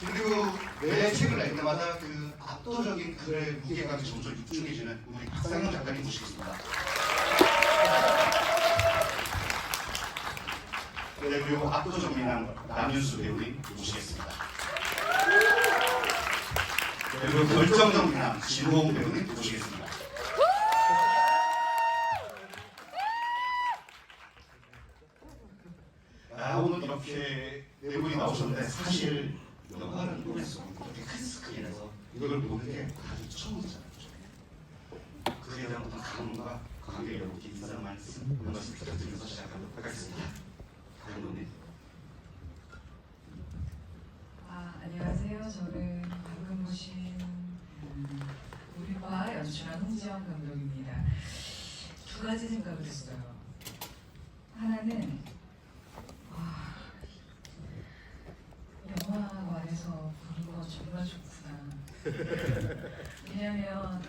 그리고 매 책을 낼 때마다 그 압도적인 글의 무게감이 점점 입중해지는 우리 박상현 작가님 모시겠습니다. 네, 그리고 압도적 미남 남윤수 배우님 모시겠습니다. 네, 그리고 결정적 미남 진호홍 배우님 모시겠습니다. 아, 오늘 이렇게 네 분이 나오셨는데 사실 영화를 보면서 이렇게 큰 스크린에서 이걸 보는 게 아주 처음이잖아요. 그에 대한 어떤 감흥과 관계 여러분께 인사 말씀, 한 말씀 부탁드리면서 시작하도록 하겠습니다. 감독님. 아, 안녕하세요. 저는 방금 보신 음, 우리과 연출한 홍지영 감독입니다. 두 가지 생각을 했어요. 하나는 영화관에서 보는 거 정말 좋구나. 왜냐하면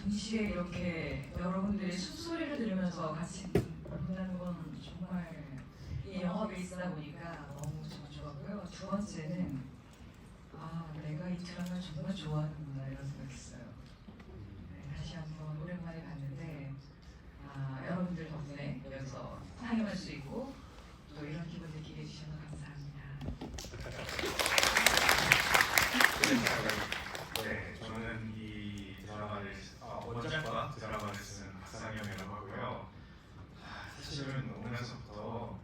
동시에 이렇게 여러분들이 숨소리를 들으면서 같이 본다는 건 정말 이 영화 베이스다 보니까 너무 정말 좋았고요. 두 번째는 아 내가 이 드라마를 정말 좋아하는구나 이런 생각했어요. 네, 다시 한번 오랜만에 봤는데 아 여러분들 덕분에 여기서 상영할 수 있고 또 이런 기분 느끼게 해주셔서 감사합니다. 네, 저는 이 드라마를 어, 원작과 드라마를 쓰는 박상영이라고 하고요. 아, 사실은 오면서부터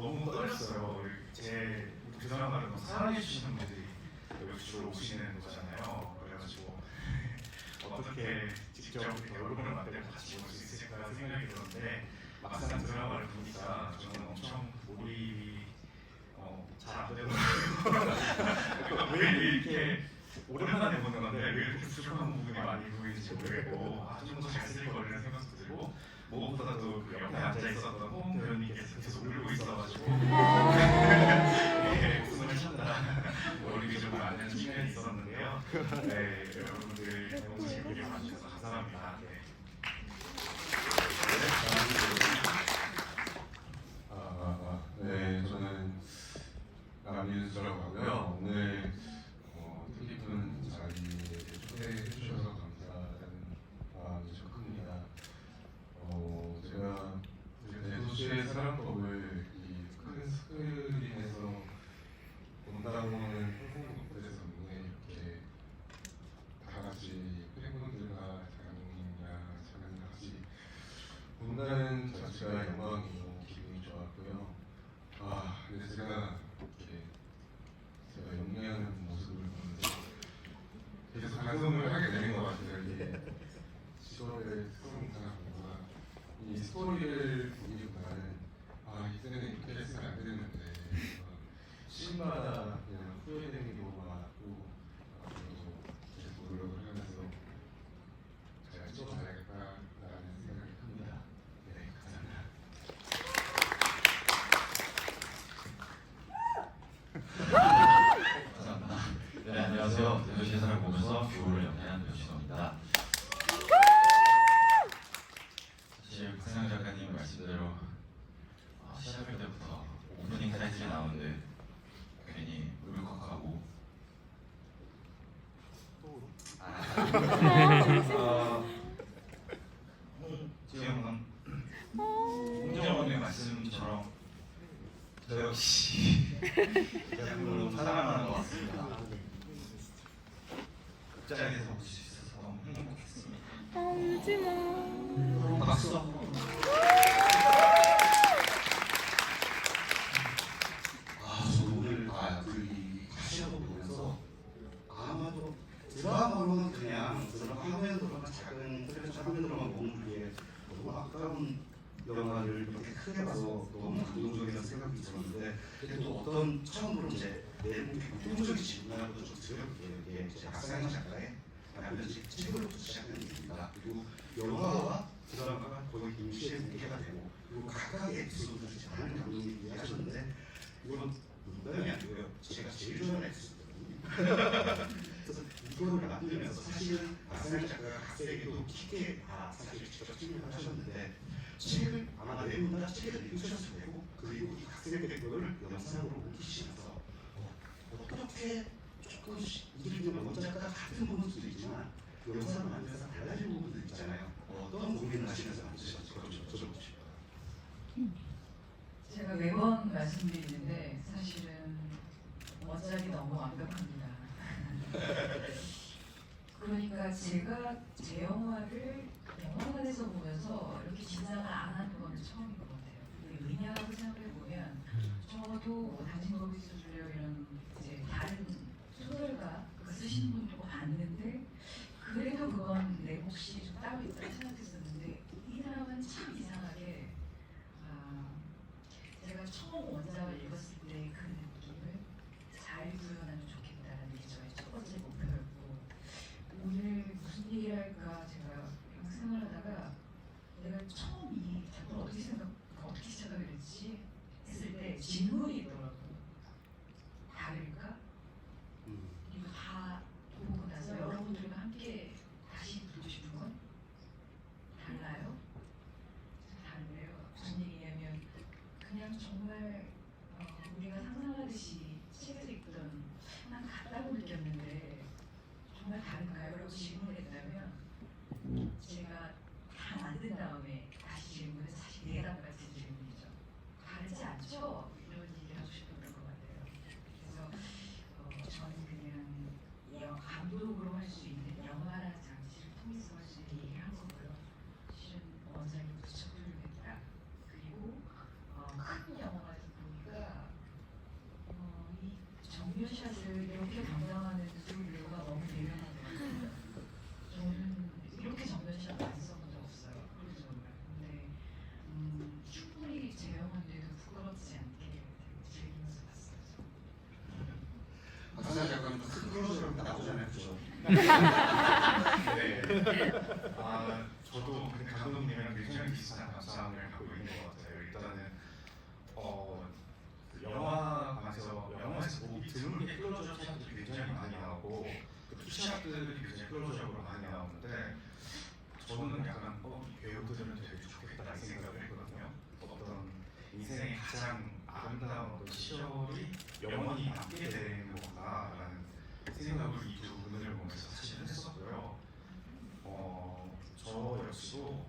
너무 떨렸어요. 제 드라마를 너무 사랑해 주시는 분들이 여기 주로 오시는 거잖아요. 그래가지고 어떻게 직접 이렇게 얼굴을 맞대고 같이 볼 수 있을까 생각이 들었는데 막상 드라마를 보니까 저는 엄청 몰입이 어, 잘안 되더라고요. 왜 이렇게 오랜만에 보는 건데 왜 이렇게 부족한 부분이 많이 보이는지 모르겠고 아, 좀더 잘쓸 거라는 생각도 들고 무엇보다도 그 옆에 앉아 있었던 홍 배우님께서 계속 울고 있어가지고 네, 웃음을 참다 몰입이 좀안 되는 측면이 있었는데요. 네, 여러분들 너무 재밌게 봐주셔서 감사합니다. 네. 아, 아, 아, 네, 저는 남윤수라고 하고요. 오늘 어, 뜻깊은 자리에 초대해 주셔서 감사하다는 마음이 좀 큽니다. 어, 제가 대도시의 사랑법을 이 큰 스크린에서 본다고는 상상도 못했었는데 이렇게 다 같이 팬분들과 장님이랑 저는 다 같이 본다는 자체가 영광이고 기분이 좋았고요. 아, 근데 제가 이렇게 제가 연기하는 모습을 보는데 계속 반성을 하게 같아요. 이게 직업의 특성이나 뭔가 이 스토리를 보기보다는 아 이때는 이렇게 했으면 안 되는데 어, 씬마다 그냥 후회되는 경우가 많고 앞으로도 계속 노력을 하면서 잘 찍어가야겠다라는 생각이 듭니다. 네, 감사합니다. 감사합니다. 네, 안녕하세요. 대도시의 사람을 보면서 뷰를 연기한 변신호입니다. 사실 박상현 작가님 말씀대로 어, 시작할 때부터 오프닝 타이틀이 나오는데 괜히 울컥하고 아, 홍지영 홍지영의 말씀처럼 저 역시 대학으로 사랑하는 것 같습니다. 극장에서 볼 수 있어서 너무 행복했습니다. 아 울지 마. 박수. 아, 저 오늘 아, 그이 다시하고 보면서 아마도 드라마로는 그냥 화면으로만 작은 텔레비전 화면으로만 머물기에 너무 아까운 영화를 이렇게 크게 봐서 너무 감동적이라는 생각이 들었는데 근데 또 어떤 처음으로 이제 내용이 감동적인 질문하고도 좀 드렸게 이게 이제 박상현 작가의 남편식 책으로부터 시작하는 얘기입니다. 그리고 영화와 드라마가 거의 동시에 공개가 되고 그리고 각각의 에피소드를 많은 감독님이 이야기하셨는데 이건 농담이 아니고요. 제가 제일 좋아하는 에피소드거든요. 그래서 이거를 만들면서 사실은 박상현 작가가 각색에도 깊게 다 사실 직접 참여를 하셨는데 책을 아마 네분 다 책을 읽으셨을 테고 그리고 이 각색된 거를 영상으로 옮기시면서 어, 그렇게 조금씩 이게 원작과 같은 부분일 수도 있지만 영상을 만들어서 달라진 부분도 있잖아요. 어떤 고민을 하시면서 만드셨는지 그걸 좀 여쭤보고 싶어요. 제가 매번 말씀드리는데 사실은 원작이 너무 완벽합니다. 그러니까 제가 제 영화를 영화관에서 보면서 이렇게 긴장을 안 하는 건 처음인 것 같아요. 근데 왜냐하고 생각해 보면 저도 뭐 당신 거기 있어줄래요 이런 이제 다른 소설가 그 쓰시는 분도 봤는데 그래도 그건 내 몫이 좀 따로 있다고 생각했었는데 이 사람은 참 이상하게 아, 제가 처음 원작을 읽었을 때 그 느낌을 잘 구현하면 좋겠다는 게 저의 첫 번째 목표였고 오늘 무슨 얘기를 할까 제가 막 생각하다가 내가 처음 이 작품을 어떻게 생각 어떻게 시작하게 됐지 했을 때 질문이 있더라고요. 다를까? 음. 이거 다 보고 나서 여러분들과 함께 다시 듣고 싶은 건 달라요? 다르네요. 무슨 얘기냐면 그냥 정말 어, 우리가 상상하듯이 책에서 읽던 난 같다고 느꼈는데 정말 다른가요? 라고 질문을 했다면 제가 다 만든 다음에 다시 질문해서 사실 대답 같은 질문이죠. 다르지 않죠? 이런 얘기를 하고 싶었던 것 같아요. 그래서 어, 저는 그냥 영, 감독으로 할 수 있는 영화라는 장치를 통해서 할 수 있는 얘기를 한 거고요. 실은 무척 훌륭했다. 그리고 어, 큰 영화에서 보니까 어, 이 정면샷을 이렇게 담당하는 배우가 너무 대단한 것 같아요. 저는 이렇게 정면샷 안 써본 적 없어요. 그래서 정말. 근데 음, 충분히 제 영화인데도 부끄럽지 않게 되게 즐기면서 봤어요. 저는. 박사 작가님 큰 클로즈로 나오잖아요, 그죠? 네. 아, 저도 그 감독님이랑 굉장히 비슷한 감상을 갖고 있는 것 같아요. 일단은 어, 그 영화관에서 영화에서 보기 드물게 클로즈업 샷들이 굉장히 많이 나오고 그 투샷들이 굉장히 클로즈업으로 많이 나오는데 저는 약간 어, 이 배우들은 되게 좋겠다는 생각을 했거든요. 어떤 인생의 가장 아름다운 어떤 시절이 영원히 남게 되는 거구나라는 생각을 이 두 분을 보면서 사실 했었고요. 어, 저 역시도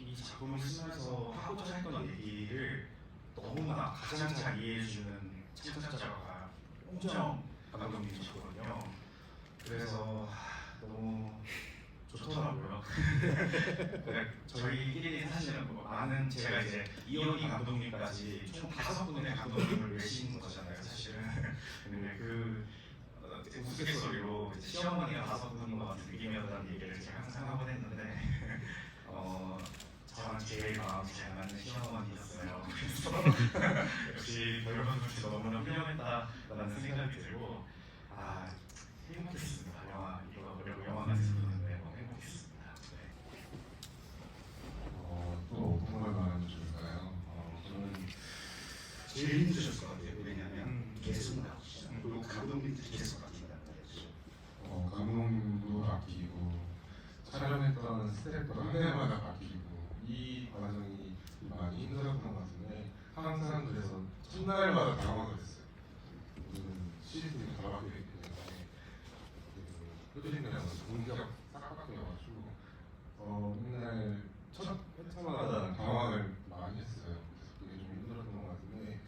이 작품을 쓰면서 하고자 했던 얘기를 너무나 가장 잘 이해해주는 창작자가 홍정 감독님이시거든요. 그래서 하, 너무 좋더라고요. 그러니까 저희끼리 사실은 뭐 많은 제가 이제 이현희 감독님까지 총 다섯 분의 감독님을 외신 거잖아요, 사실은. 근데 그 어, 우스갯소리로 이제 시어머니가 다섯 분인 것 같은 느낌이었다는 얘기를 제가 항상 하곤 했는데 어, 저랑 제일 마음이 잘 맞는 시어머니였어요. 그래서 역시 여러분들 너무나 훌륭했다라는 생각이 들고 아 행복했습니다. 영화 이거 그리고 영화관에서 보는데 너무 행복했습니다. 네. 어, 또 어떤 걸 말하면 좋을까요? 어, 저는 제일 힘드셨을 것 같아요. 왜냐하면 음. 계속 나오시잖아요. 그리고 감독님도 계속 바뀐단 말이죠. 어, 감독님도 바뀌고 촬영했던 스태프도 한 해마다 바뀌고 이 과정이 많이 힘들었던 것 같은데 항상 그래서 첫날마다 당황을 했어요. 시즌이 다 바뀌기 때문에 그 표준이랑 동기가 싹 바뀌어가지고 어, 맨날 첫 회차마다 당황을 많이 했어요. 그래서 그게 좀 힘들었던 것 같은데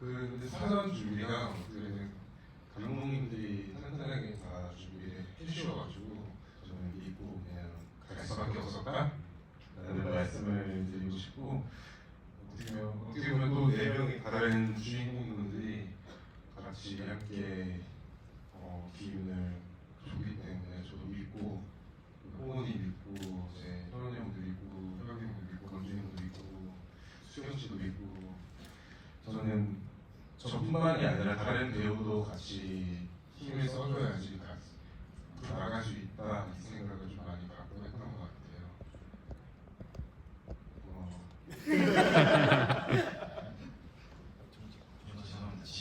그 근데 사전 준비가 어떻게 감독님들이 상상하게 다 준비를 해주셔가지고 저는 믿고 그냥 갈 수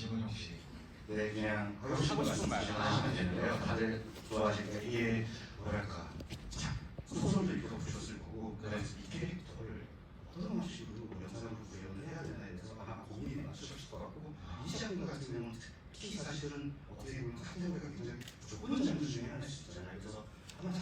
질문 혹시? 네, 그냥 하고 싶은 말씀 하시면 되는데요. 다들 좋아하시니까 이게 뭐랄까 소설도 읽어보셨을 거고 그래서 이 캐릭터를 어떤 식으로 연상으로 구현을 해야 되나에 대해서 아마 고민이 많으셨을 것 같고 이 장면 같은 경우는 특히 사실은 어떻게 보면 상대가 굉장히 좁은 장면 중에 하나일 수 있잖아요. 그래서 한번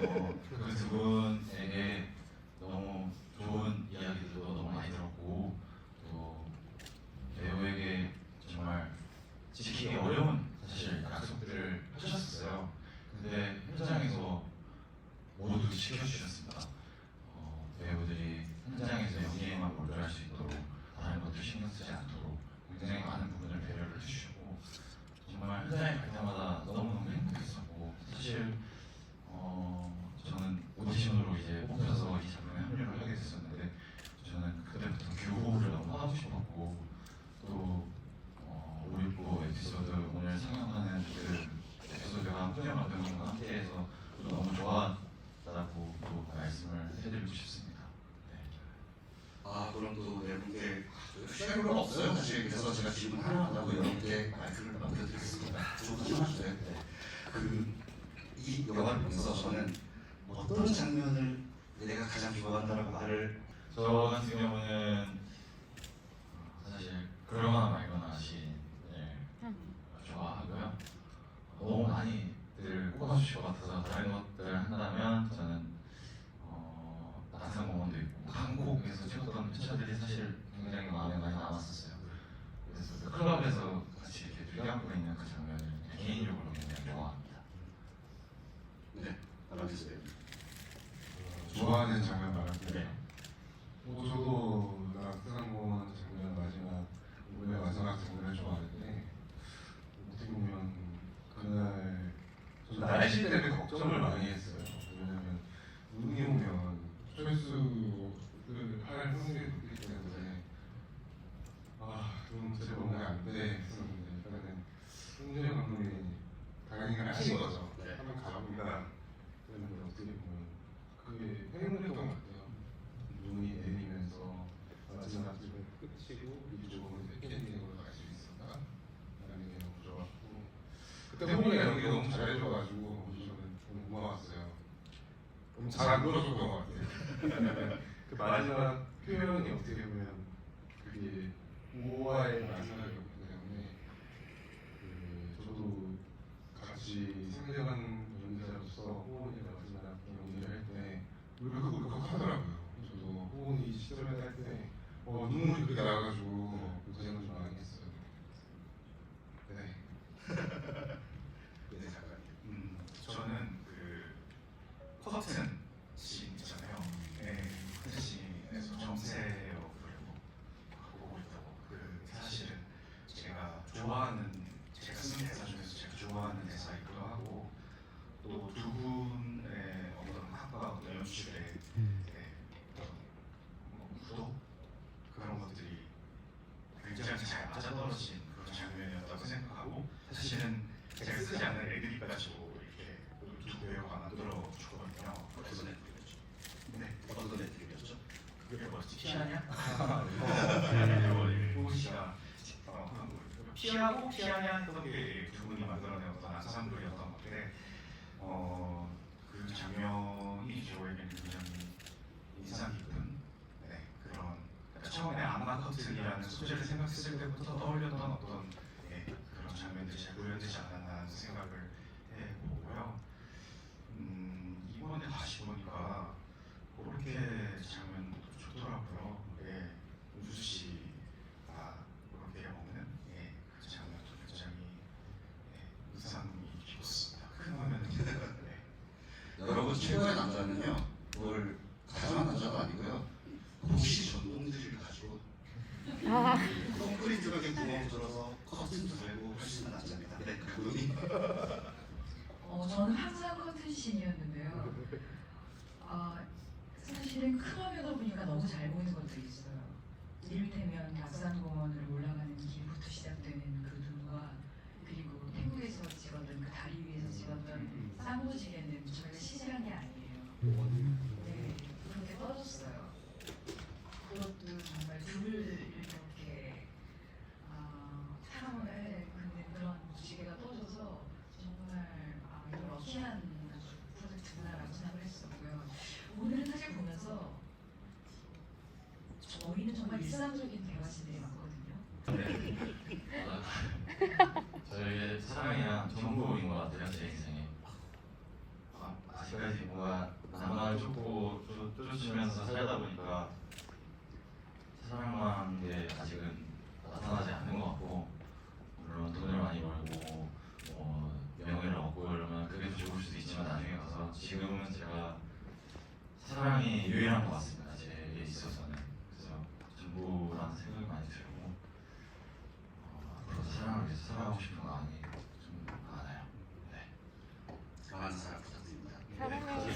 책으로 없어요. 사실 그래서 제가 질문 하나 한다고 여러분께 마이크를 넘겨드리겠습니다. 조금 하셔주세요 네. 그이 영화를 보면서 저는 어떤 장면을 내가 가장 좋아한다라고 말을 저 같은 경우는 사실 그러거나 말거나 시 네, 좋아하고요. 너무 많이들 꼽아주실 것 같아서 다른 것들 한다면 저는 어, 나상 공원도 있고 한국에서 찍었던 피처들이 사실 굉장히 마음에 많이 남았었어요. 그래서 클럽에서 같이 이렇게 둘이 있는 그 장면. 물어줬던 것 같아. 그 마지막 표현이 어떻게 보면 그게 우아의 마지막이었기 때문에 그 저도 같이 상대방 연기자로서 호은이 마지막 연기를 할 때 울컥울컥 하더라고요. 저도 호은이 시점에 할때 어, 눈물이 그렇게 나와가지고 쓰지 않는 애들이 가지고 이렇게 두배가 만들어 주거든요. 어떤 애들이었죠? 네, 어떤 애들이었죠? 그게 뭐 피아냐? 어, 피아냐, 어, 어, 뭐 피하고 피아냐 했던 게두 분이 만들어낸 어떤 아사상들이었던 건데 어, 그 장면이 저에게 굉장히 인상 깊은 네, 그런 그러니까 처음에 아마 커튼이라는 소재를 생각했을 때부터 떠올렸던 어떤 자매들이 잘 모였지 않았나 하는 생각을 사실은 큰 화면으로 보니까 너무 잘 보이는 것도 있어요. 이를테면 낙산공원으로 올라가는 길부터 시작되는 그 누가 그리고 태국에서 찍었던 그 다리 위에서 찍었던 음. 쌍도 지게는 전혀 시시한 게 아니에요. 음. 네, 그렇게 떠졌어요.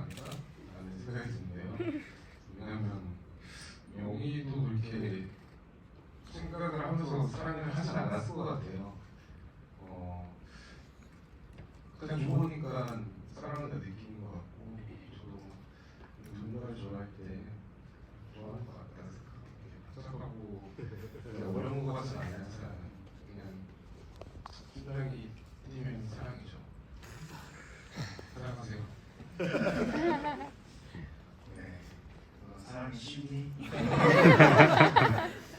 않을까 라는 생각이 드는데요 왜냐면 영희도 그렇게 생각을 하면서 사랑을 하진 않았을 것 같아요. 어, 그냥 좋으니까 사랑을 느끼는 것 같고 저도 누군가를 좋아할 때 좋아하는 것 같다는 생각. 복잡하고 어려운 것 같진 않아요. 사랑은 그냥 심장이 뛰면 사랑이죠. 사랑하세요. 네. 어, 사랑이 쉽니?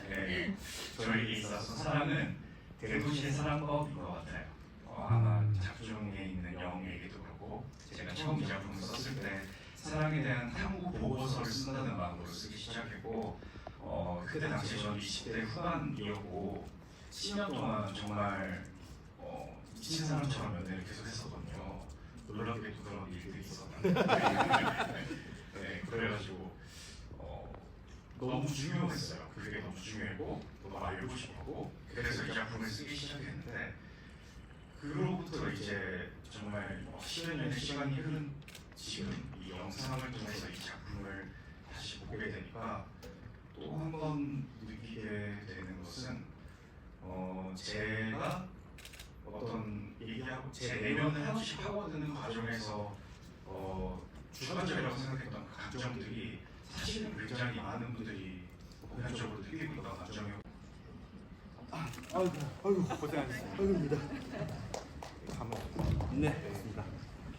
네. 저에게 있어서 사랑은 대도시의 사랑법인 것 같아요. 어, 아마 작중에 있는 영에게도 그렇고 제가 처음 이 작품을 썼을 때 사랑에 대한 탐구 보고서를 쓴다는 마음으로 쓰기 시작했고 어, 그때 당시 저는 20대 후반이었고 10년 동안 정말 어, 미친 사람처럼 연애를 계속 했었거든요. 놀랍게도 그런 일들이 있었는데 네, 그래가지고 어, 너무 중요했어요. 그게 너무 중요했고 또 알고 싶었고 그래서 이 작품을 쓰기 시작했는데 그로부터 이제 정말 뭐 10여 년의 시간이 흐른 지금 이 영상을 통해서 이 작품을 다시 보게 되니까 또 한 번 느끼게 되는 것은 어, 제가 어떤 얘기하고 제 내면을 하나씩 파고드는 과정에서 어, 주관적이라고 생각했던 그 감정들이 사실은 굉장히 많은 분들이 보편적으로 느끼고 있던 감정이고 아이고, 아이고 고생하셨습니다. 아이고입니다. 네, 맞습니다.